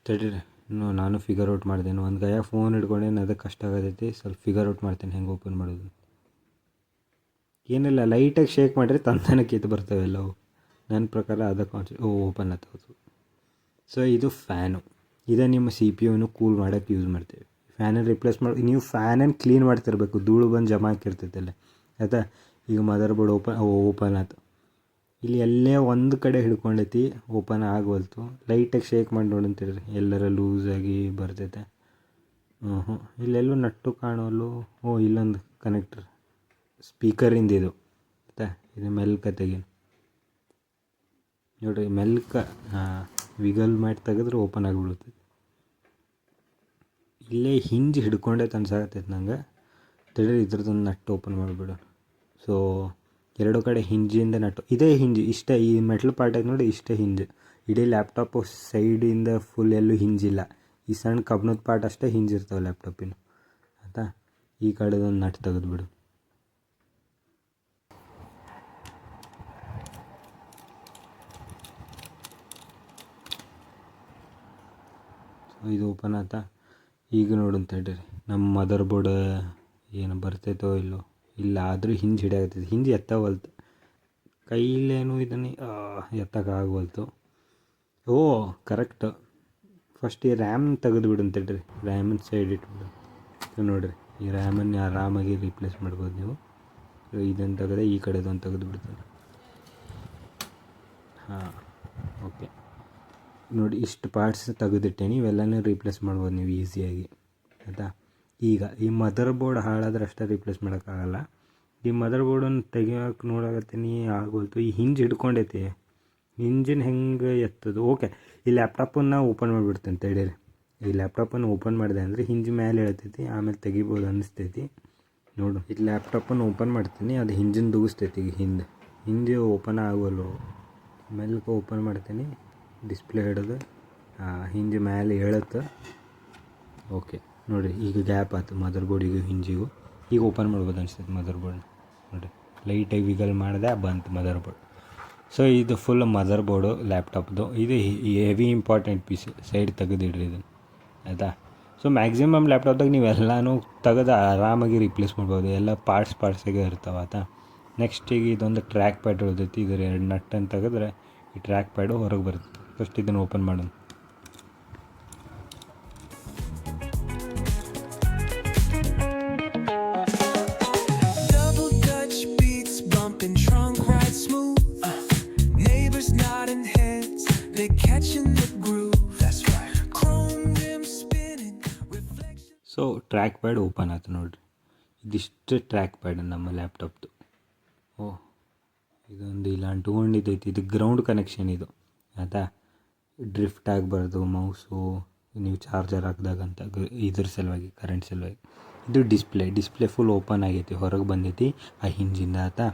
ತಡೀರಿ ನಾನು ಫಿಗರ್ ಔಟ್ ಮಾಡ್ದೇನು ಒಂದು ಕೈಯಾಗ ಫೋನ್ ಹಿಡ್ಕೊಂಡೇನು ಅದಕ್ಕೆ ಕಷ್ಟ ಆಗತೈತಿ. ಸ್ವಲ್ಪ ಫಿಗರ್ ಔಟ್ ಮಾಡ್ತೇನೆ ಹೆಂಗೆ ಓಪನ್ ಮಾಡೋದು. ಏನಿಲ್ಲ ಲೈಟಾಗಿ ಶೇಕ್ ಮಾಡಿದ್ರೆ ತಂತಾನೆ ಕಿತ್ತು ಬರ್ತವೆ ಎಲ್ಲವು. ನನ್ನ ಪ್ರಕಾರ ಅದಕ್ಕೆ ಓ ಓಪನ್ ಆಗ್ತದೆ ಸೊ ಇದು ಫ್ಯಾನು ಇದೇ ನಿಮ್ಮ ಸಿ ಪಿ ಯುನು ಕೂಲ್ ಮಾಡೋಕ್ಕೆ ಯೂಸ್ ಮಾಡ್ತೀವಿ. ಫ್ಯಾನನ್ನು ರಿಪ್ಲೇಸ್ ಮಾಡಿ ನೀವು ಫ್ಯಾನನ್ನು ಕ್ಲೀನ್ ಮಾಡ್ತಿರ್ಬೇಕು. ಧೂಳು ಬಂದು ಜಮಾ ಆಗಿರ್ತೈತಲ್ಲ ಆಯಿತಾ? ಈಗ ಮದರ್ ಬೋರ್ಡ್ ಓಪನ್ ಓಪನ್ ಆಯ್ತು ಇಲ್ಲಿ ಎಲ್ಲೇ ಒಂದು ಕಡೆ ಹಿಡ್ಕೊಂಡೈತಿ ಓಪನ್ ಆಗವಲ್ತು ಲೈಟಾಗಿ ಶೇಕ್ ಮಾಡಿ ನೋಡಂತೀರಿ ಎಲ್ಲರ ಲೂಸಾಗಿ ಬರ್ತೈತೆ. ಹ್ಞೂ ಹ್ಞೂ ಇಲ್ಲೆಲ್ಲೂ ನಟ್ಟು ಕಾಣೋಲ್ಲು. ಓ, ಇಲ್ಲೊಂದು ಕನೆಕ್ಟರ್ ಸ್ಪೀಕರಿಂದ ಇದು ಆಯ್ತಾ ಇದು ಮೆಲ್ಕ ತೆಗೀನಿ ನೋಡಿರಿ, ಮೆಲ್ಕ ವಿಗಲ್ ಮಾಡಿ ತೆಗೆದ್ರೆ ಓಪನ್ ಆಗಿಬಿಡುತ್ತೆ. ಇಲ್ಲೇ ಹಿಂಜ್ ಹಿಡ್ಕೊಂಡೇ ಅನ್ಸಾಕತ್ತೈತೆ ನಂಗೆ. ತಡಿ ಇದ್ರದ್ದೊಂದು ನಟ್ಟು ಓಪನ್ ಮಾಡಿಬಿಡೋಣ. ಸೊ ಎರಡು ಕಡೆ ಹಿಂಜಿಂದ ನಟ್ಟು ಇದೇ ಹಿಂಜಿ, ಇಷ್ಟೇ. ಈ ಮೆಟ್ಲ್ ಪಾರ್ಟಾಗಿ ನೋಡಿ ಇಷ್ಟೇ ಹಿಂಜ್. ಇಡೀ ಲ್ಯಾಪ್ಟಾಪು ಸೈಡಿಂದ ಫುಲ್ ಎಲ್ಲೂ ಹಿಂಜಿಲ್ಲ. ಈ ಸಣ್ಣ ಕಬ್ಣದ ಪಾರ್ಟ್ ಅಷ್ಟೇ ಹಿಂಜಿರ್ತಾವೆ ಲ್ಯಾಪ್ಟಾಪಿನ ಆಯ್ತಾ? ಈ ಕಡೆದೊಂದು ನಟ್ ತೆಗೆದುಬಿಡು. ಇದು ಓಪನ್ ಆತ ಈಗ ನೋಡಂತ ಹೇಳಿರಿ. ನಮ್ಮ ಮದರ್ ಬೋರ್ಡ್ ಏನು ಬರ್ತೈತೋ ಇಲ್ಲೋ? ಇಲ್ಲ ಆದರೂ ಹಿಂಜ್ ಹಿಡಿಯಾಗತ್ತೈತಿ ಹಿಂಜ್ ಎತ್ತವಲ್ತು. ಕೈಲೇನು ಇದನ್ನು ಎತ್ತಕ್ಕಾಗವಲ್ತು. ಓ, ಕರೆಕ್ಟ್. ಫಸ್ಟ್ ಈ ರ್ಯಾಮ್ ತೆಗೆದು ಬಿಡು ಹೇಳ್ರಿ ರ್ಯಾಮನ್ನ ಸೈಡ್ ಇಟ್ಬಿಡು. ನೋಡಿರಿ. ಈ ರ್ಯಾಮನ್ನು ಆರಾಮಾಗಿ ರೀಪ್ಲೇಸ್ ಮಾಡ್ಬೋದು ನೀವು. ಇದನ್ನು ತೆಗೆದ ಈ ಕಡೆದೊಂದು ತೆಗೆದು ಬಿಡ್ತೀನಿ ಹಾಂ, ಓಕೆ. ನೋಡಿ, ಇಷ್ಟು ಪಾರ್ಟ್ಸ್ ತೆಗೆದಿಟ್ಟೇನಿ. ಇವೆಲ್ಲನೂ ರೀಪ್ಲೇಸ್ ಮಾಡ್ಬೋದು ನೀವು ಈಸಿಯಾಗಿ ಆಯಿತಾ? ಈಗ ಈ ಮದರ್ ಬೋರ್ಡ್ ಹಾಳಾದ್ರೆ ಅಷ್ಟೇ ರಿಪ್ಲೇಸ್ ಮಾಡೋಕ್ಕಾಗಲ್ಲ. ಈ ಮದರ್ ಬೋರ್ಡನ್ನು ತೆಗಿಯೋಕೆ ನೋಡಕತ್ತೀನಿ, ಆಗೋಯ್ತು. ಈ ಹಿಂಜ್ ಹಿಡ್ಕೊಂಡೈತಿ. ಹಿಂಜಿನ ಹೆಂಗೆ ಎತ್ತದು? ಓಕೆ ಈ ಲ್ಯಾಪ್ಟಾಪನ್ನು ಓಪನ್ ಮಾಡಿಬಿಡ್ತೇನೆ ತಡೀರಿ ಈ ಲ್ಯಾಪ್ಟಾಪನ್ನು ಓಪನ್ ಮಾಡಿದೆ ಅಂದರೆ ಹಿಂಜ್ ಮೇಲೆ ಹೇಳ್ತೈತಿ, ಆಮೇಲೆ ತೆಗಿಬೋದು ಅನ್ನಿಸ್ತೈತಿ ನೋಡು, ಈ ಲ್ಯಾಪ್ಟಾಪನ್ನು ಓಪನ್ ಮಾಡ್ತೀನಿ, ಅದು ಹಿಂಜಿನ ದೂಗಿಸ್ತೈತಿ ಈಗ ಹಿಂದೆ. ಹಿಂದೆ ಓಪನ್ ಆಗೋಲ್ಲ ಮೇಲೆ ಓಪನ್ ಮಾಡ್ತೀನಿ ಡಿಸ್ಪ್ಲೇ ಹಿಡಿದು ಹಿಂಜ್ ಮೇಲೆ ಹೇಳುತ್ತೆ. ಓಕೆ ನೋಡಿರಿ ಈಗ ಗ್ಯಾಪ್ ಆಯ್ತು ಮದರ್ ಬೋರ್ಡಿಗೂ ಹಿಂಜಿಗೂ. ಈಗ ಓಪನ್ ಮಾಡ್ಬೋದು ಅನಿಸ್ತೈತೆ ಮದರ್ ಬೋರ್ಡ್ ನೋಡಿರಿ ಲೈಟಾಗಿ ವಿಗಲ್ ಮಾಡಿದೆ, ಬಂತು ಮದರ್ ಬೋರ್ಡ್ ಸೊ ಇದು ಫುಲ್ ಮದರ್ ಬೋರ್ಡು ಲ್ಯಾಪ್ಟಾಪ್ದು ಇದು ಹೆವಿ ಇಂಪಾರ್ಟೆಂಟ್ ಪೀಸ್ ಸೈಡ್ ತೆಗೆದಿಡ್ರಿ ಇದನ್ನು. ಆಯಿತಾ? ಸೊ ಮ್ಯಾಕ್ಸಿಮಮ್ ಲ್ಯಾಪ್ಟಾಪ್ದಾಗ ನೀವು ಎಲ್ಲನೂ ತೆಗೆದು ಆರಾಮಾಗಿ ರಿಪ್ಲೇಸ್ ಮಾಡ್ಬೋದು. ಎಲ್ಲ ಪಾರ್ಟ್ಸ್ ಪಾರ್ಟ್ಸಾಗೆ ಇರ್ತಾವೆ, ಆಯಿತಾ? ನೆಕ್ಸ್ಟ್ ಈಗ ಇದೊಂದು ಟ್ರ್ಯಾಕ್ ಪ್ಯಾಡ್ ಉಳಿದೈತಿ. ಇದ್ರ ಎರಡು ನಟ್ಟನ್ನು ತೆಗೆದ್ರೆ ಈ ಟ್ರ್ಯಾಕ್ ಪ್ಯಾಡು ಹೊರಗೆ ಬರುತ್ತೆ. ಫಸ್ಟ್ ಇದನ್ನು ಓಪನ್ ಮಾಡೋಣ. ಸೊ ಟ್ರ್ಯಾಕ್ ಪ್ಯಾಡ್ ಓಪನ್ ಆಯ್ತು ನೋಡಿರಿ. ಇದಿಷ್ಟು ಟ್ರ್ಯಾಕ್ ಪ್ಯಾಡ್ ನಮ್ಮ ಲ್ಯಾಪ್ಟಾಪ್ದು ಓ, ಇದೊಂದು ಇಲ್ಲ ಅಂಟ್ಕೊಂಡಿದ್ದೈತಿ ಇದು ಗ್ರೌಂಡ್ ಕನೆಕ್ಷನ್ ಇದು. ಆಯಿತಾ? ಡ್ರಿಫ್ಟ್ ಆಗಬಾರ್ದು ಮೌಸು ನೀವು ಚಾರ್ಜರ್ ಹಾಕ್ದಾಗಂತ ಇದ್ರ ಸಲುವಾಗಿ ಕರೆಂಟ್ ಸಲುವಾಗಿ. ಇದು ಡಿಸ್ಪ್ಲೇ ಡಿಸ್ಪ್ಲೇ ಫುಲ್ ಓಪನ್ ಆಗೈತಿ, ಹೊರಗೆ ಬಂದೈತಿ ಆ ಹಿಂಜಿಂದ ಆಯ್ತಾ?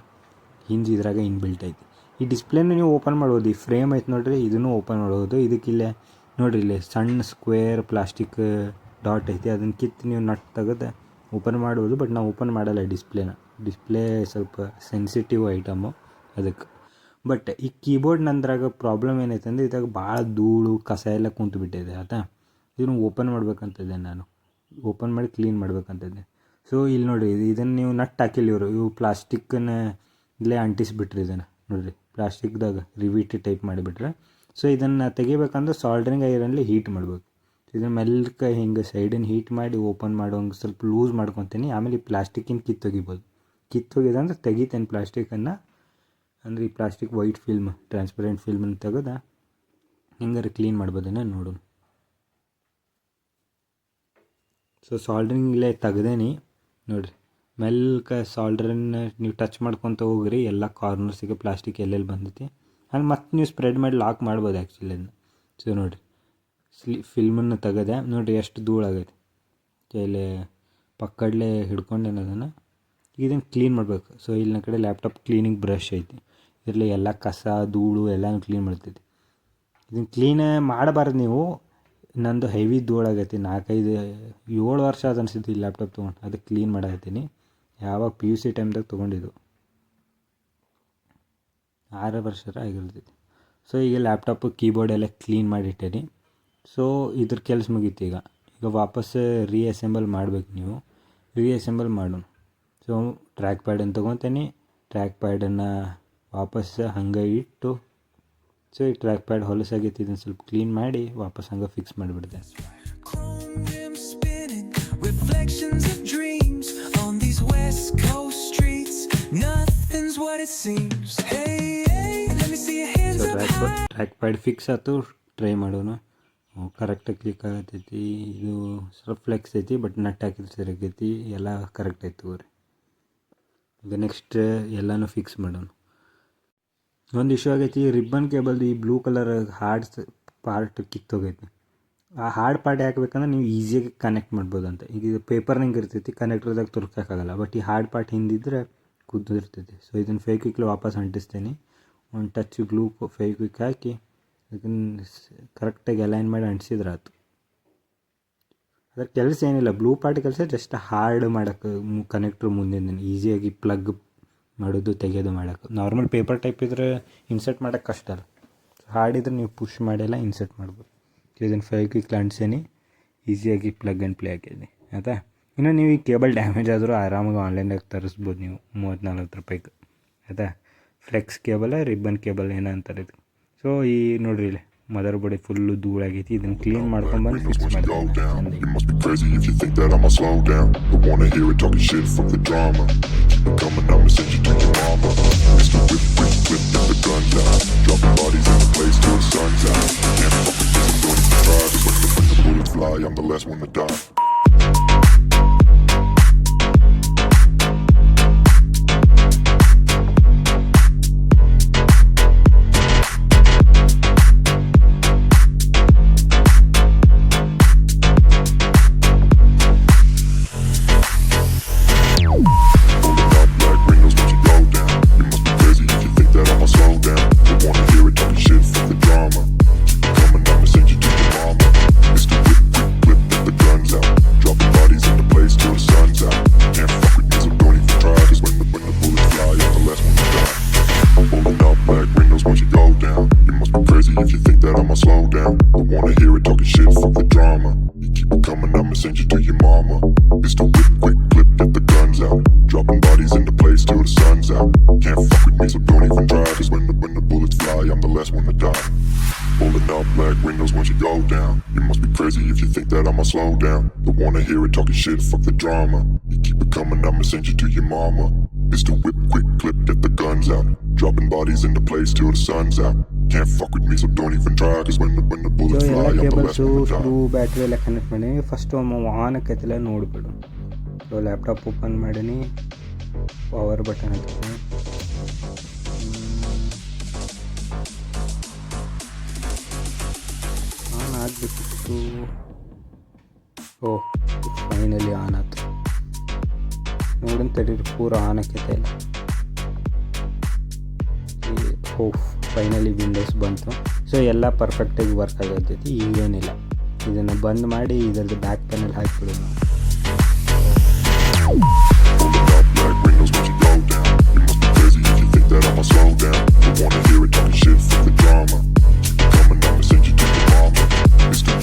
ಹಿಂಜ್ ಇದ್ರಾಗ ಇನ್ಬಿಲ್ಟ್ ಐತಿ. ಈ ಡಿಸ್ಪ್ಲೇನ ನೀವು ಓಪನ್ ಮಾಡ್ಬೋದು. ಈ ಫ್ರೇಮ್ ಐತೆ ನೋಡಿರಿ, ಇದನ್ನು ಓಪನ್ ಮಾಡ್ಬೋದು. ಇದಕ್ಕಿಲ್ಲೇ ನೋಡಿರಿ, ಇಲ್ಲಿ ಸಣ್ಣ ಸ್ಕ್ವೇರ್ ಪ್ಲಾಸ್ಟಿಕ್ ಡಾಟ್ ಐತಿ. ಅದನ್ನು ಕಿತ್ತು ನೀವು ನಟ್ ತೆಗೆದು ಓಪನ್ ಮಾಡ್ಬೋದು. ಬಟ್ ನಾವು ಓಪನ್ ಮಾಡಲ್ಲ ಡಿಸ್ಪ್ಲೇನ ಡಿಸ್ಪ್ಲೇ ಸ್ವಲ್ಪ ಸೆನ್ಸಿಟಿವ್ ಐಟಮು ಅದಕ್ಕೆ. ಬಟ್ ಈ ಕೀಬೋರ್ಡ್ ನಂದ್ರಾಗ ಪ್ರಾಬ್ಲಮ್ ಏನೈತೆ ಅಂದರೆ ಇದಾಗ ಭಾಳ ಧೂಳು, ಕಸ ಎಲ್ಲ ಕುಂತು ಬಿಟ್ಟಿದೆ, ಆಯ್ತಾ? ಇದನ್ನು ಓಪನ್ ಮಾಡ್ಬೇಕಂತಿದ್ದೆ ನಾನು. ಓಪನ್ ಮಾಡಿ ಕ್ಲೀನ್ ಮಾಡ್ಬೇಕಂತಿದ್ದೆ ಸೊ ಇಲ್ಲಿ ನೋಡಿರಿ ಇದು ಇದನ್ನು ನೀವು ನಟ್ ಹಾಕಿಲ್ಲ ಇವರು. ಇವು ಪ್ಲಾಸ್ಟಿಕ್ಕನ್ನ ಇಲ್ಲೇ ಅಂಟಿಸಿಬಿಟ್ರಿ ಇದನ್ನು. ನೋಡಿರಿ. ಪ್ಲಾಸ್ಟಿಕ್ದಾಗ ರಿವಿಟಿ ಟೈಪ್ ಮಾಡಿಬಿಟ್ರೆ. ಸೊ ಇದನ್ನು ತೆಗಿಬೇಕಂದ್ರೆ ಸಾಲ್ಡ್ರಿಂಗ್ ಐರನ್ಲಿ ಹೀಟ್ ಮಾಡಬೇಕು. ಇದನ್ನ ಮೆಲ್ಕ ಹಿಂಗೆ ಸೈಡನ್ನು ಹೀಟ್ ಮಾಡಿ ಓಪನ್ ಮಾಡೋಂಗೆ ಸ್ವಲ್ಪ ಲೂಸ್ ಮಾಡ್ಕೊತೀನಿ. ಆಮೇಲೆ ಈ ಪ್ಲಾಸ್ಟಿಕ್ಕಿನ ಕಿತ್ತೊಗಿಬೋದು. ಕಿತ್ತೊಗಿದೆ ಅಂದ್ರೆ ತೆಗಿತೇನೆ ಪ್ಲಾಸ್ಟಿಕನ್ನು. ಅಂದರೆ ಈ ಪ್ಲಾಸ್ಟಿಕ್ ವೈಟ್ ಫಿಲ್ಮ್ ಟ್ರಾನ್ಸ್ಪರೆಂಟ್ ಫಿಲ್ಮನ್ನು ತೆಗೆದ ಹಿಂಗಾರೆ ಕ್ಲೀನ್ ಮಾಡ್ಬೋದೇನ ನೋಡು ಸೊ ಸಾಲ್ಡ್ರಿಂಗ್ಲೇ ತೆಗ್ದೇನಿ. ನೋಡಿರಿ. ಮೆಲ್ಕ ಸಾಲ್ಡ್ರನ್ನ ನೀವು ಟಚ್ ಮಾಡ್ಕೊತ ಹೋಗ್ರಿ, ಎಲ್ಲ ಕಾರ್ನರ್ಸಿಗೆ ಪ್ಲಾಸ್ಟಿಕ್ ಎಲ್ಲೆಲ್ಲಿ ಬಂದೈತಿ. ಹಂಗೆ ಮತ್ತೆ ನೀವು ಸ್ಪ್ರೆಡ್ ಮಾಡಿ ಲಾಕ್ ಮಾಡ್ಬೋದು ಆ್ಯಕ್ಚುಲಿ ಅದನ್ನ ಸೊ ನೋಡಿರಿ ಸ್ಲಿ ಫಿಲ್ಮನ್ನು ತೆಗೆದೆ, ನೋಡಿರಿ ಎಷ್ಟು ಧೂಳಾಗೈತಿ ಇಲ್ಲಿ ಪಕ್ಕಡಲೆ ಹಿಡ್ಕೊಂಡೆ ಅದನ್ನು ಇದನ್ನು ಕ್ಲೀನ್ ಮಾಡಬೇಕು. ಸೊ ಇಲ್ಲಿನ ಕಡೆ ಲ್ಯಾಪ್ಟಾಪ್ ಕ್ಲೀನಿಂಗ್ ಬ್ರಷ್ ಐತಿ. ಇದರಲ್ಲಿ ಎಲ್ಲ ಕಸ, ಧೂಳು ಎಲ್ಲನೂ ಕ್ಲೀನ್ ಮಾಡ್ತೈತಿ. ಇದನ್ನು ಕ್ಲೀನ್ ಮಾಡಬಾರ್ದು ನೀವು. ನಂದು ಹೆವಿ ಧೂಳಾಗೈತಿ ನಾಲ್ಕೈದು, ಏಳು ವರ್ಷ ಅದು ಅನಿಸುತ್ತೆ ಈ ಲ್ಯಾಪ್ಟಾಪ್ ತೊಗೊಂಡು. ಅದಕ್ಕೆ ಕ್ಲೀನ್ ಮಾಡತ್ತೀನಿ ಯಾವಾಗ ಪಿ ಯು ಸಿ ಟೈಮ್ದಾಗ ತೊಗೊಂಡಿದ್ದು? ಆರು ವರ್ಷ ಆಗಿರ್ತೈತಿ ಸೊ ಈಗ ಲ್ಯಾಪ್ಟಾಪು ಕೀಬೋರ್ಡ್ ಎಲ್ಲ ಕ್ಲೀನ್ ಮಾಡಿಟ್ಟೇನಿ ಸೊ ಇದ್ರ ಕೆಲಸ ಮುಗೀತು ಈಗ. ಈಗ ವಾಪಸ್ ರೀಅಸೆಂಬಲ್ ಮಾಡ್ಬೇಕು ನೀವು. ರೀಅಸೆಂಬಲ್ ಮಾಡೋಣ. ಸೊ ಟ್ರ್ಯಾಕ್ ಪ್ಯಾಡನ್ನು ತೊಗೊತೇನೆ. ಟ್ರ್ಯಾಕ್ ಪ್ಯಾಡನ್ನು ವಾಪಸ್ ಹಂಗೆ ಇಟ್ಟು ಸೊ ಈ ಟ್ರ್ಯಾಕ್ ಪ್ಯಾಡ್ ಹೊಲಸಾಗಿತ್ತು, ಇದನ್ನು ಸ್ವಲ್ಪ ಕ್ಲೀನ್ ಮಾಡಿ ವಾಪಸ್ ಹಂಗೆ ಫಿಕ್ಸ್ ಮಾಡಿಬಿಡ್ದೆ ಸೊ ಟ್ರ್ಯಾಕ್ ಪ್ಯಾಡ್ ಫಿಕ್ಸ್ ಆಯ್ತು ಟ್ರೈ ಮಾಡೋಣ. ಕರೆಕ್ಟಾಗಿ ಕ್ಲಿಕ್ ಆಗತೈತಿ. ಇದು ಸ್ವಲ್ಪ ಫ್ಲೆಕ್ಸ್ ಐತಿ ಬಟ್ ನಟ್ ಹಾಕಿದ್ರೆ ಸರಿಯಾಗೈತಿ ಎಲ್ಲ ಕರೆಕ್ಟ್ ಆಯ್ತು ರೀ ಈಗ ನೆಕ್ಸ್ಟ್ ಎಲ್ಲನೂ ಫಿಕ್ಸ್ ಮಾಡೋಣ. ಒಂದು ಇಶ್ಯೂ ಆಗೈತಿ ರಿಬ್ಬನ್ ಕೇಬಲ್ದು ಈ ಬ್ಲೂ ಕಲರ್ ಹಾರ್ಡ್ಸ್ ಪಾರ್ಟ್ ಕಿತ್ತೋಗೈತಿ. ಆ ಹಾರ್ಡ್ ಪಾರ್ಟ್ ಹಾಕ್ಬೇಕಂದ್ರೆ ನೀವು ಈಸಿಯಾಗಿ ಕನೆಕ್ಟ್ ಮಾಡ್ಬೋದು ಅಂತ ಈಗ ಇದು ಪೇಪರ್ನಂಗೆ ಇರ್ತೈತಿ ಕನೆಕ್ಟರ್ದಾಗ ತುರ್ಕೋಕ್ಕಾಗಲ್ಲ. ಬಟ್ ಈ ಹಾರ್ಡ್ ಪಾರ್ಟ್ ಹಿಂದಿದ್ರೆ ಕುದ್ದಿರ್ತೈತಿ ಸೊ ಇದನ್ನು ಫೇಕ್ವಿಕ್ಲಿ ವಾಪಸ್ ಅಂಟಿಸ್ತೀನಿ. ಒಂದು ಟಚ್ ಗ್ಲೂ ಫೇಕ್ವಿಕ್ ಹಾಕಿ ಇದನ್ನು ಕರೆಕ್ಟಾಗಿ ಅಲೈನ್ ಮಾಡಿ ಅಂಟಿಸಿದ್ರೆ ಆಯ್ತು. ಅದರ ಕೆಲಸ ಏನಿಲ್ಲ. ಬ್ಲೂ ಪಾರ್ಟ್ ಕೆಲಸ ಜಸ್ಟ್ ಹಾರ್ಡ್ ಮಾಡೋಕ್ಕೆ ಕನೆಕ್ಟ್ರ್ ಮುಂದಿನ ಈಸಿಯಾಗಿ ಪ್ಲಗ್ ಮಾಡೋದು, ತೆಗೆಯೋದು ಮಾಡೋಕ್ಕೆ ನಾರ್ಮಲ್ ಪೇಪರ್ ಟೈಪ್ ಇದ್ರೆ ಇನ್ಸರ್ಟ್ ಮಾಡೋಕ್ಕೆ ಕಷ್ಟ ಅಲ್ಲ. ಹಾರ್ಡ್ ಇದ್ರೆ ನೀವು ಪುಷ್ ಮಾಡಿಲ್ಲ ಇನ್ಸರ್ಟ್ ಮಾಡ್ಬೋದು. ಇದನ್ನು ಫೈವ್ ಕ್ವಿಕ್ ಅಂಟಿಸೀನಿ. ಈಸಿಯಾಗಿ ಪ್ಲಗ್ ಆ್ಯಂಡ್ ಪ್ಲೇ ಆಗಿದೆ ಆಯಿತಾ? ಇನ್ನು ನೀವು ಈ ಕೇಬಲ್ ಡ್ಯಾಮೇಜ್ ಆದರೂ ಆರಾಮಾಗಿ ಆನ್ಲೈನ್ದಾಗ ತರಿಸ್ಬೋದು ನೀವು ಮೂವತ್ತು ನಲ್ವತ್ತು ರೂಪಾಯಿಗೆ ಆಯಿತಾ? ಫ್ಲೆಕ್ಸ್ ಕೇಬಲ ರಿಬ್ಬನ್ ಕೇಬಲ್ ಏನೋ ಅಂತಾರೆ ಇದು. ಸೊ ಈ ನೋಡ್ರಿ ಇಲ್ಲಿ ಮದರ್ ಬೋರ್ಡ್ ಫುಲ್ಲು ಧೂಳಾಗೈತಿ ಇದನ್ನು ಕ್ಲೀನ್ ಮಾಡ್ಕೊಂಡ್ಬಂದು ಫಿಕ್ಸ್ Go ಮಾಡ್ತೀನಿ down. ಚಂದ You must be Don't wanna hear it talking shit, fuck the drama. You keep it coming, I'ma send you to your mama. Mr. Whip, quick clip, get the guns out. Dropping bodies in the place till the sun's out. Can't fuck with me, so don't even try. Cause when the, when the bullets fly, I'm the last one to die. Battery ಎಲ್ಲ ಕನೆಕ್ಟ್ ಮಾಡಿ ಫಸ್ಟ್ ಆನ್ ಆಕೈತಿಲ್ಲ ನೋಡಿಬಿಡು ಸೊ ಲ್ಯಾಪ್ಟಾಪ್ ಓಪನ್ ಮಾಡೀನಿ ಪವರ್ ಬಟನ್ ಹಾಕ್ತೀನಿ ಆನ್ ಆಗಬೇಕಿತ್ತು ಓಹ್ ಫೈನಲಿ ಆನ್ ಆಯ್ತು ನೋಡೋಣ ತಡೀರಿ ಪೂರ ಆನ್ ಆಕೈತೆ ಇಲ್ಲ ಓಹ್ ಫೈನಲಿ ವಿಂಡೋಸ್ ಬಂತು ಸೊ ಎಲ್ಲ ಪರ್ಫೆಕ್ಟಾಗಿ ವರ್ಕ್ ಆಗಿರ್ತೈತಿ ಈಗೇನಿಲ್ಲ ಇದನ್ನು ಬಂದ್ ಮಾಡಿ ಇದರದ್ದು ಬ್ಯಾಕ್ ಪ್ಯಾನಲ್ ಹಾಕಿಬಿಡೋಣ Wanna hear it, shit, the drama. Coming, send you to the mama. It's the